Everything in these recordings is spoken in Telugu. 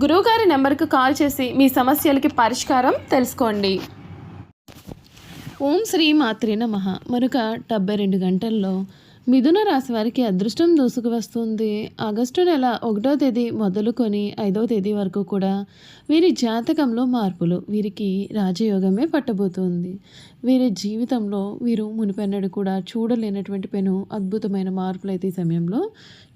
గురువుగారి నెంబర్కు కాల్ చేసి మీ సమస్యలకి పరిష్కారం తెలుసుకోండి. ఓం శ్రీ మాత్రి నమః. మరొక డెబ్బై రెండు గంటల్లో మిథున రాశి వారికి అదృష్టం దూసుకు వస్తుంది. ఆగస్టు నెల ఒకటో తేదీ మొదలుకొని ఐదవ తేదీ వరకు కూడా వీరి జాతకంలో మార్పులు వీరికి రాజయోగమే పట్టబోతుంది. వీరి జీవితంలో వీరు మునిపెన్నడు కూడా చూడలేనటువంటి పెను అద్భుతమైన మార్పులు అయితే ఈ సమయంలో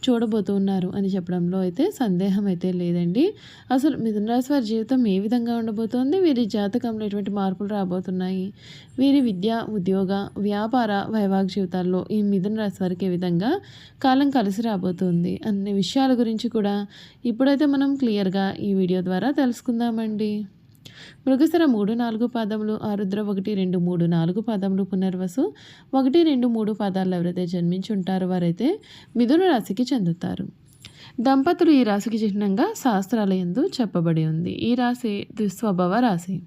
చూడబోతున్నారు అని చెప్పడంలో అయితే సందేహం అయితే లేదండి. అసలు మిథున రాశి వారి జీవితం ఏ విధంగా ఉండబోతోంది? వీరి జాతకంలో ఎటువంటి మార్పులు రాబోతున్నాయి? వీరి విద్య ఉద్యోగ వ్యాపార వైవాహిక జీవితాల్లో ఈ మిథున రాశి వారికి ఏ విధంగా కాలం కలిసి రాబోతుంది? అన్ని విషయాల గురించి కూడా ఇప్పుడైతే మనం క్లియర్గా ఈ వీడియో ద్వారా తెలుసుకుందామండి. మృగసర మూడు నాలుగు పాదములు ఆరుద్ర ఒకటి రెండు మూడు నాలుగు పాదములు పునర్వసు ఒకటి రెండు మూడు పాదాలు ఎవరైతే జన్మించి ఉంటారో వారైతే మిథున రాశికి చెందుతారు. దంపతులు ఈ రాశికి చిహ్నంగా శాస్త్రాలయందు చెప్పబడి ఉంది. ఈ రాశి దుస్వభావ రాశి.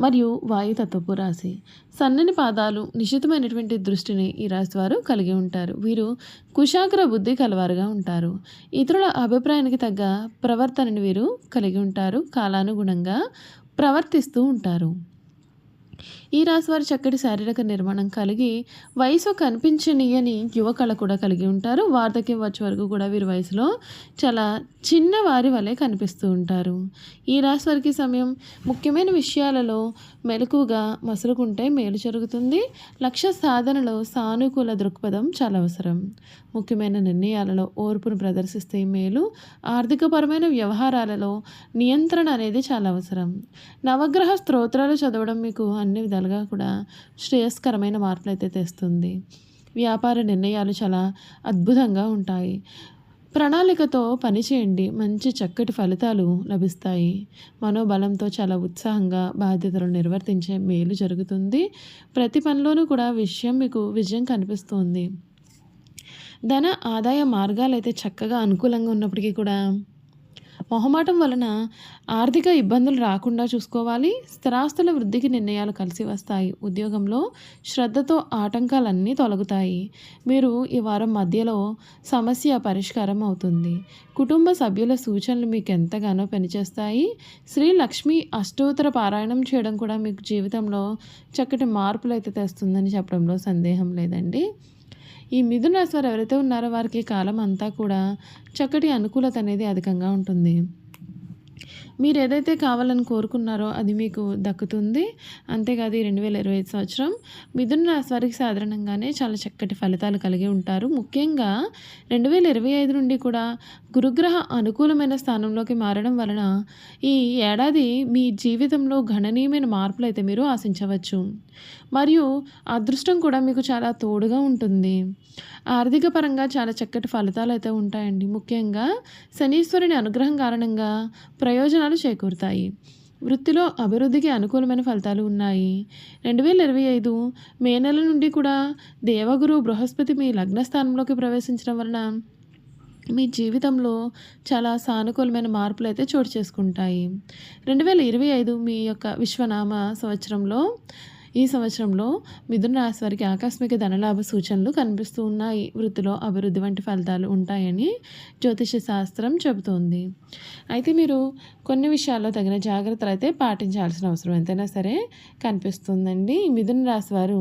మరియు వాయుతత్వపు రాశి. సన్నని పాదాలు నిశితమైనటువంటి దృష్టిని ఈ రాశి వారు కలిగి ఉంటారు. వీరు కుశాగ్ర బుద్ధి కలవారుగా ఉంటారు. ఇతరుల అభిప్రాయానికి తగ్గ ప్రవర్తనని వీరు కలిగి ఉంటారు. కాలానుగుణంగా ప్రవర్తిస్తూ ఉంటారు. ఈ రాశి వారు చక్కటి శారీరక నిర్మాణం కలిగి వయసు కనిపించనియని యువకళ కూడా కలిగి ఉంటారు. వార్ధక్యం వచ్చే వరకు కూడా వీరి వయసులో చాలా చిన్న వారి వలె కనిపిస్తూ ఉంటారు. ఈ రాశి వారికి సమయం ముఖ్యమైన విషయాలలో మెలకుగా మసులుకుంటే మేలు జరుగుతుంది. లక్ష్య సాధనలో సానుకూల దృక్పథం చాలా అవసరం. ముఖ్యమైన నిర్ణయాలలో ఓర్పును ప్రదర్శిస్తే మేలు. ఆర్థికపరమైన వ్యవహారాలలో నియంత్రణ అనేది చాలా అవసరం. నవగ్రహ స్తోత్రాలు చదవడం మీకు అన్ని విధాలుగా కూడా శ్రేయస్కరమైన మార్పులు అయితే తెస్తుంది. వ్యాపార నిర్ణయాలు చాలా అద్భుతంగా ఉంటాయి. ప్రణాళికతో పనిచేయండి మంచి చక్కటి ఫలితాలు లభిస్తాయి. మనోబలంతో చాలా ఉత్సాహంగా బాధ్యతలు నిర్వర్తించే మేలు జరుగుతుంది. ప్రతి పనిలోనూ కూడా విషయం మీకు విజయం కనిపిస్తుంది. ధన ఆదాయ మార్గాలు అయితే చక్కగా అనుకూలంగా ఉన్నప్పటికీ కూడా మొహమాటం వలన ఆర్థిక ఇబ్బందులు రాకుండా చూసుకోవాలి స్థిరాస్తుల వృద్ధికి నిర్ణయాలు కలిసి వస్తాయి. ఉద్యోగంలో శ్రద్ధతో ఆటంకాలన్నీ తొలగుతాయి. మీరు ఈ వారం మధ్యలో సమస్య పరిష్కారం అవుతుంది. కుటుంబ సభ్యుల సూచనలు మీకు ఎంతగానో పనిచేస్తాయి. శ్రీ లక్ష్మి అష్టోత్తర పారాయణం చేయడం కూడా మీకు జీవితంలో చక్కటి మార్పులు అయితే తెస్తుందని చెప్పడంలో సందేహం లేదండి. ఈ మిథున రాశి వారు ఎవరైతే ఉన్నారో వారికి కాలం అంతా కూడా చక్కటి అనుకూలత అనేది అధికంగా ఉంటుంది. మీరు ఏదైతే కావాలని కోరుకున్నారో అది మీకు దక్కుతుంది. అంతేకాదు ఈ రెండు వేల ఇరవై ఐదు సంవత్సరం మిథున రాశి వారికి సాధారణంగానే చాలా చక్కటి ఫలితాలు కలిగి ఉంటారు. ముఖ్యంగా రెండు వేల ఇరవై ఐదు నుండి కూడా గురుగ్రహ అనుకూలమైన స్థానంలోకి మారడం వలన ఈ ఏడాది మీ జీవితంలో గణనీయమైన మార్పులు అయితే మీరు ఆశించవచ్చు. మరియు అదృష్టం కూడా మీకు చాలా తోడుగా ఉంటుంది. ఆర్థిక పరంగా చాలా చక్కటి ఫలితాలు అయితే ఉంటాయండి. ముఖ్యంగా శనీశ్వరుని అనుగ్రహం కారణంగా ప్రయోజనాలు చేకూరుతాయి. వృత్తిలో అభివృద్ధికి అనుకూలమైన ఫలితాలు ఉన్నాయి. రెండు వేల ఇరవై ఐదు మే నెల నుండి కూడా దేవగురు బృహస్పతి మీ లగ్న స్థానంలోకి ప్రవేశించడం వలన మీ జీవితంలో చాలా సానుకూలమైన మార్పులు అయితే చోటు చేసుకుంటాయి. రెండు వేల ఇరవై ఐదు మీ యొక్క విశ్వనామ సంవత్సరంలో ఈ సంవత్సరంలో మిథున రాశి వారికి ఆకస్మిక ధనలాభ సూచనలు కనిపిస్తూ ఉన్నాయి. వృత్తిలో అభివృద్ధి వంటి ఫలితాలు ఉంటాయని జ్యోతిష శాస్త్రం చెబుతోంది. అయితే మీరు కొన్ని విషయాల్లో తగిన జాగ్రత్తలు అయితే పాటించాల్సిన అవసరం ఎంతైనా సరే కనిపిస్తుందండి. మిథున రాశి వారు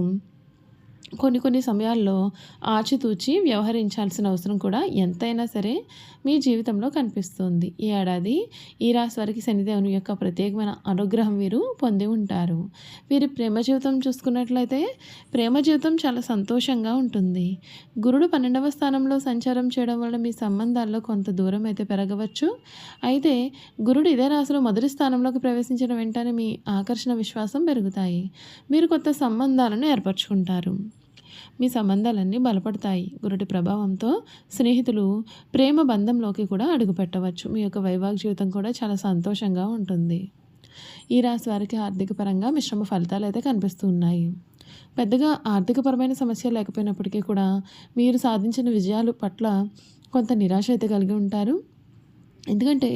కొన్ని కొన్ని సమయాల్లో ఆచితూచి వ్యవహరించాల్సిన అవసరం కూడా ఎంతైనా సరే మీ జీవితంలో కనిపిస్తుంది. ఈ ఏడాది ఈ రాశి వారికి శనిదేవుని యొక్క ప్రత్యేకమైన అనుగ్రహం వీరు పొంది ఉంటారు. వీరి ప్రేమ జీవితం చూసుకున్నట్లయితే ప్రేమ జీవితం చాలా సంతోషంగా ఉంటుంది. గురుడు పన్నెండవ స్థానంలో సంచారం చేయడం వల్ల మీ సంబంధాల్లో కొంత దూరం అయితే పెరగవచ్చు. అయితే గురుడు ఇదే రాశిలో మొదటి స్థానంలోకి ప్రవేశించిన వెంటనే మీ ఆకర్షణ విశ్వాసం పెరుగుతాయి. మీరు కొత్త సంబంధాలను ఏర్పరచుకుంటారు. మీ సంబంధాలన్నీ బలపడతాయి. గురుడి ప్రభావంతో స్నేహితులు ప్రేమ బంధంలోకి కూడా అడుగుపెట్టవచ్చు. మీ యొక్క వైవాహిక జీవితం కూడా చాలా సంతోషంగా ఉంటుంది. ఈ రాశి వారికి ఆర్థిక పరంగా మిశ్రమ ఫలితాలు అయితే కనిపిస్తూ ఉన్నాయి. పెద్దగా ఆర్థికపరమైన సమస్య లేకపోయినప్పటికీ కూడా మీరు సాధించిన విజయాలు పట్ల కొంత నిరాశ అయితే కలిగి ఉంటారు. ఎందుకంటే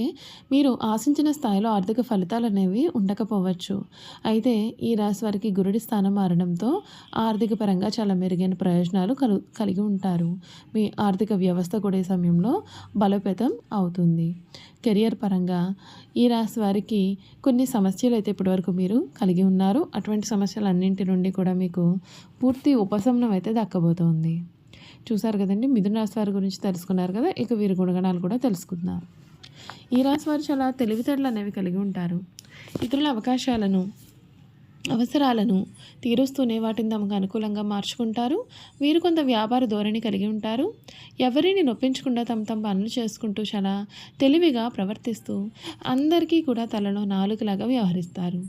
మీరు ఆశించిన స్థాయిలో ఆర్థిక ఫలితాలు అనేవి ఉండకపోవచ్చు. అయితే ఈ రాశి వారికి గురుడి స్థానం మారడంతో ఆర్థిక పరంగా చాలా మెరుగైన ప్రయోజనాలు కలు కలిగి ఉంటారు. మీ ఆర్థిక వ్యవస్థ కూడా ఈ సమయంలో బలోపేతం అవుతుంది. కెరియర్ పరంగా ఈ రాశి వారికి కొన్ని సమస్యలు అయితే ఇప్పటివరకు మీరు కలిగి ఉన్నారు. అటువంటి సమస్యలన్నింటి నుండి కూడా మీకు పూర్తి ఉపశమనం అయితే దక్కబోతోంది. చూసారు కదండి మిథున రాశి వారి గురించి తెలుసుకున్నారు కదా ఇక వీరి గుణగణాలు కూడా తెలుసుకుందాం. ఈ రాశి వారు చాలా తెలివితేటలు అనేవి కలిగి ఉంటారు. ఇతరుల అవకాశాలను అవసరాలను తీరుస్తూనే వాటిని తమకు అనుకూలంగా మార్చుకుంటారు. వీరు కొంత వ్యాపార ధోరణి కలిగి ఉంటారు. ఎవరిని నొప్పించకుండా తమ తమ పనులు చేసుకుంటూ చాలా తెలివిగా ప్రవర్తిస్తూ అందరికీ కూడా తలలో నాలుగులాగా వ్యవహరిస్తారు.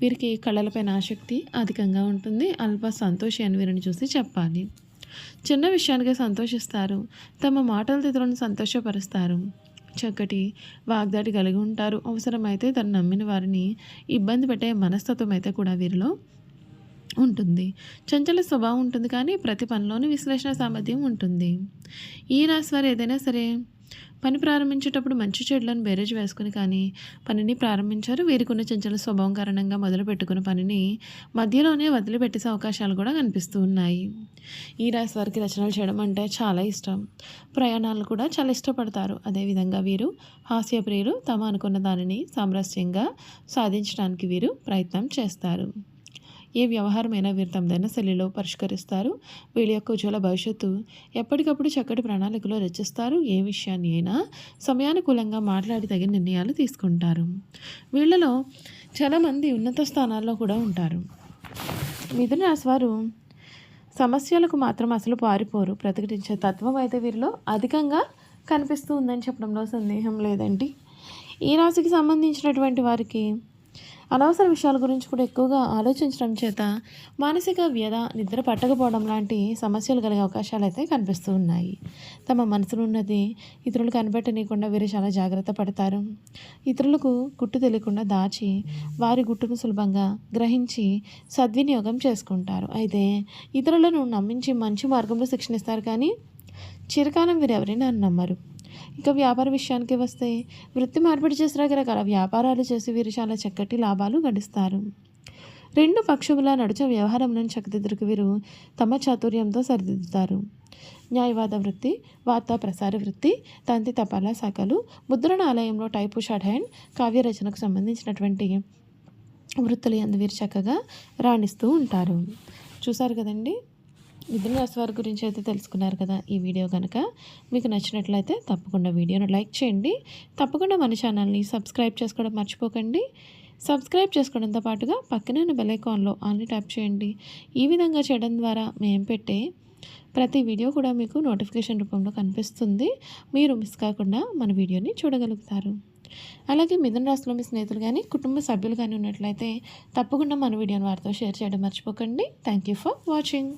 వీరికి కళలపైన ఆసక్తి అధికంగా ఉంటుంది. అల్ప సంతోషి అని వీరిని చూసి చెప్పాలి. చిన్న విషయానికే సంతోషిస్తారు. తమ మాటల తిథులను సంతోషపరుస్తారు. చక్కటి వాగ్దాటి కలిగి ఉంటారు. అవసరమైతే తను నమ్మిన వారిని ఇబ్బంది పెట్టే మనస్తత్వం అయితే కూడా వీరిలో ఉంటుంది. చంచల స్వభావం ఉంటుంది కానీ ప్రతి పనిలోనూ విశ్లేషణ సామర్థ్యం ఉంటుంది. ఈ రాశి వారు ఏదైనా సరే పని ప్రారంభించేటప్పుడు మంచి చెడులను బేరేజ్ వేసుకుని కానీ పనిని ప్రారంభించారు. వీరికున్న చంచల స్వభావం కారణంగా మొదలు పెట్టుకున్న పనిని మధ్యలోనే వదిలిపెట్టేసే అవకాశాలు కూడా కనిపిస్తూ ఉన్నాయి. ఈ రాశి వారికి రచనలు చేయడం అంటే చాలా ఇష్టం. ప్రయాణాలు కూడా చాలా ఇష్టపడతారు. అదేవిధంగా వీరు హాస్యప్రియులు. తమ అనుకున్న దానిని సామరస్యంగా సాధించడానికి వీరు ప్రయత్నం చేస్తారు. ఏ వ్యవహారమైనా వీరు తమ దినశైలిలో పరిష్కరిస్తారు. వీళ్ళ యొక్క ఉజ్వల భవిష్యత్తు ఎప్పటికప్పుడు చక్కటి ప్రణాళికలో రచిస్తారు. ఏ విషయాన్ని అయినా సమయానుకూలంగా మాట్లాడి తగిన నిర్ణయాలు తీసుకుంటారు. వీళ్ళలో చాలామంది ఉన్నత స్థానాల్లో కూడా ఉంటారు. మిథున రాశి వారు సమస్యలకు మాత్రం అసలు పారిపోరు. ప్రతిఘటించే తత్వం అయితే వీరిలో అధికంగా కనిపిస్తూ ఉందని చెప్పడంలో సందేహం లేదండి. ఈ రాశికి సంబంధించినటువంటి వారికి అనవసర విషయాల గురించి కూడా ఎక్కువగా ఆలోచించడం చేత మానసిక వ్యధ నిద్ర పట్టకపోవడం లాంటి సమస్యలు కలిగే అవకాశాలు అయితే కనిపిస్తూ ఉన్నాయి. తమ మనసులో ఉన్నది ఇతరులు కనిపెట్టనీయకుండా వీరు చాలా జాగ్రత్త పడతారు. ఇతరులకు గుట్టు తెలియకుండా దాచి వారి గుట్టును సులభంగా గ్రహించి సద్వినియోగం చేసుకుంటారు. అయితే ఇతరులను నమ్మించి మంచి మార్గంలో శిక్షణిస్తారు కానీ చిరకాలం వీరెవరైనా నమ్మరు. ఇక వ్యాపార విషయానికి వస్తే వృత్తి మార్పిడి చేసి రకరకాల వ్యాపారాలు చేసి వీరు చాలా చక్కటి లాభాలు గడిస్తారు. రెండు పక్షుల నడిచే వ్యవహారంలోని చక్కదిద్దుకు వీరు తమ చాతుర్యంతో సరిదిద్దుతారు. న్యాయవాద వృత్తి వార్తా ప్రసార వృత్తి తంతి తపాలా శాఖలు ముద్రణ ఆలయంలో టైపు షార్ట్ హ్యాండ్ కావ్య రచనకు సంబంధించినటువంటి వృత్తులు ఎందు వీరు చక్కగా రాణిస్తూ ఉంటారు. చూసారు కదండి? మిథున రాశి వారి గురించి అయితే తెలుసుకున్నారు కదా ఈ వీడియో కనుక మీకు నచ్చినట్లయితే తప్పకుండా వీడియోను లైక్ చేయండి. తప్పకుండా మన ఛానల్ని సబ్స్క్రైబ్ చేసుకోవడం మర్చిపోకండి. సబ్స్క్రైబ్ చేసుకోవడంతో పాటుగా పక్కనే ఉన్న బెల్ ఐకాన్లో ట్యాప్ చేయండి. ఈ విధంగా చేయడం ద్వారా మేము పెట్టే ప్రతి వీడియో కూడా మీకు నోటిఫికేషన్ రూపంలో కనిపిస్తుంది. మీరు మిస్ కాకుండా మన వీడియోని చూడగలుగుతారు. అలాగే మిథున రాశిలో మీ స్నేహితులు కానీ కుటుంబ సభ్యులు కానీ ఉన్నట్లయితే తప్పకుండా మన వీడియోని వారితో షేర్ చేయడం మర్చిపోకండి. Thank you for watching